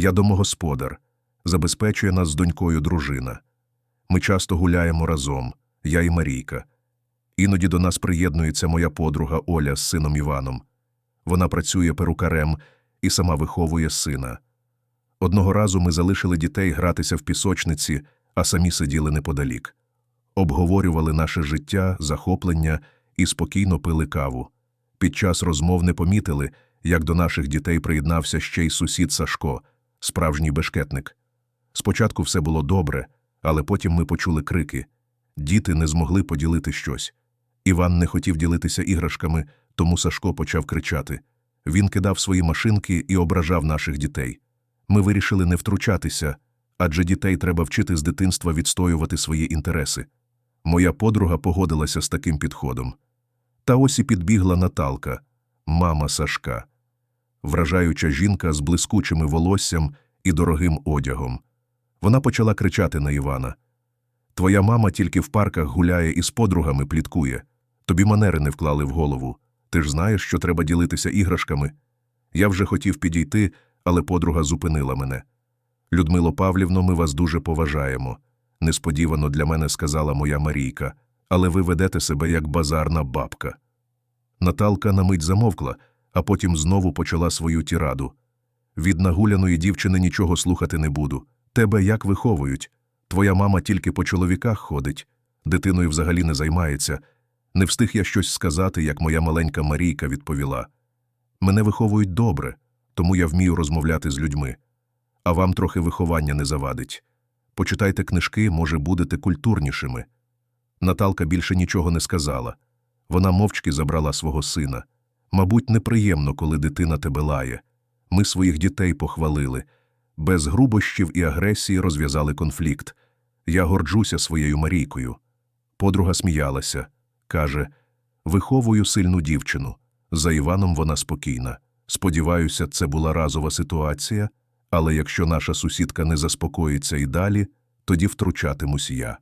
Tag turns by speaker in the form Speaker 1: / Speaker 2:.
Speaker 1: Я домогосподар, забезпечує нас з донькою дружина. Ми часто гуляємо разом, я і Марійка. Іноді до нас приєднується моя подруга Оля з сином Іваном. Вона працює перукарем і сама виховує сина. Одного разу ми залишили дітей гратися в пісочниці, а самі сиділи неподалік. Обговорювали наше життя, захоплення і спокійно пили каву. Під час розмов не помітили, як до наших дітей приєднався ще й сусід Сашко, справжній бешкетник. Спочатку все було добре, але потім ми почули крики. Діти не змогли поділити щось. Іван не хотів ділитися іграшками, тому Сашко почав кричати. Він кидав свої машинки і ображав наших дітей. Ми вирішили не втручатися, адже дітей треба вчити з дитинства відстоювати свої інтереси. Моя подруга погодилася з таким підходом. Та ось і підбігла Наталка, мама Сашка. Вражаюча жінка з блискучими волоссям і дорогим одягом. Вона почала кричати на Івана. Твоя мама тільки в парках гуляє і з подругами пліткує. Тобі манери не вклали в голову. Ти ж знаєш, що треба ділитися іграшками. Я вже хотів підійти, але подруга зупинила мене. Людмило Павлівно, ми вас дуже поважаємо. Несподівано для мене сказала моя Марійка, але ви ведете себе як базарна бабка. Наталка на мить замовкла, а потім знову почала свою тіраду. Від нагуляної дівчини нічого слухати не буду. Тебе як виховують? Твоя мама тільки по чоловіках ходить, дитиною взагалі не займається. Не встиг я щось сказати, як моя маленька Марійка відповіла. Мене виховують добре, тому я вмію розмовляти з людьми. А вам трохи виховання не завадить. Почитайте книжки, може, будете культурнішими. Наталка більше нічого не сказала. Вона мовчки забрала свого сина. Мабуть, неприємно, коли дитина тебе лає. Ми своїх дітей похвалили. Без грубощів і агресії розв'язали конфлікт. Я горджуся своєю Марійкою. Подруга сміялася. Каже, виховую сильну дівчину. За Іваном вона спокійна. Сподіваюся, це була разова ситуація, але якщо наша сусідка не заспокоїться і далі, тоді втручатимусь я.